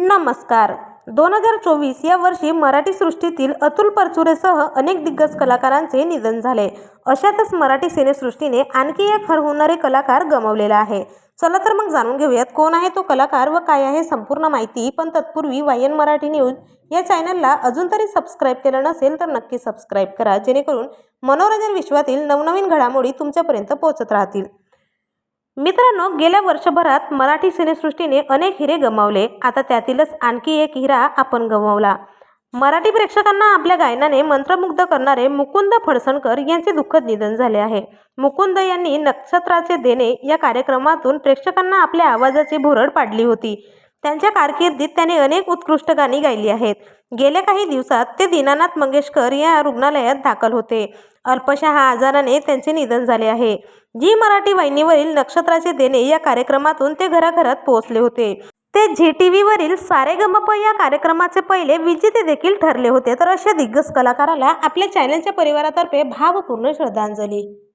नमस्कार. दोन हजार चोवीस या वर्षी मराठी सृष्टीतील अतुल परचुरेसह अनेक दिग्गज कलाकारांचे निधन झाले. अशातच मराठी सिनेसृष्टीने आणखी एक हरहुणारे कलाकार गमावलेला आहे. चला तर मग जाणून घेऊयात कोण आहे तो कलाकार व काय आहे संपूर्ण माहिती. पण तत्पूर्वी वायन मराठी न्यूज या चॅनलला अजून तरी सबस्क्राईब केलं नसेल तर नक्की सबस्क्राईब करा जेणेकरून मनोरंजन विश्वातील नवनवीन घडामोडी तुमच्यापर्यंत पोहोचत राहतील. मित्रांनो गेल्या वर्षभरात मराठी सिनेसृष्टीने अनेक हिरे गमावले. आता त्यातीलच आणखी एक हिरा आपण गमावला. मराठी प्रेक्षकांना आपल्या गायनाने मंत्रमुग्ध करणारे मुकुंद फडसणकर यांचे दुःखद निधन झाले आहे. मुकुंद यांनी नक्षत्राचे देणे या कार्यक्रमातून प्रेक्षकांना आपल्या आवाजाची भुरळ पाडली होती. त्यांच्या कारकिर्दीत त्यांनी अनेक उत्कृष्ट गाणी गायली आहेत. गेल्या काही दिवसात ते दीनानाथ मंगेशकर या रुग्णालयात दाखल होते. अल्पशा हा आजाराने त्यांचे निधन झाले आहे. जी मराठी वाहिनीवरील नक्षत्राचे देणे या कार्यक्रमातून ते घराघरात पोहोचले होते. ते झी टी व्हीवरील सारे गमप या कार्यक्रमाचे पहिले विजेते देखील ठरले होते. तर अशा दिग्गज कलाकाराला आपल्या चॅनलच्या परिवारातर्फे भावपूर्ण श्रद्धांजली.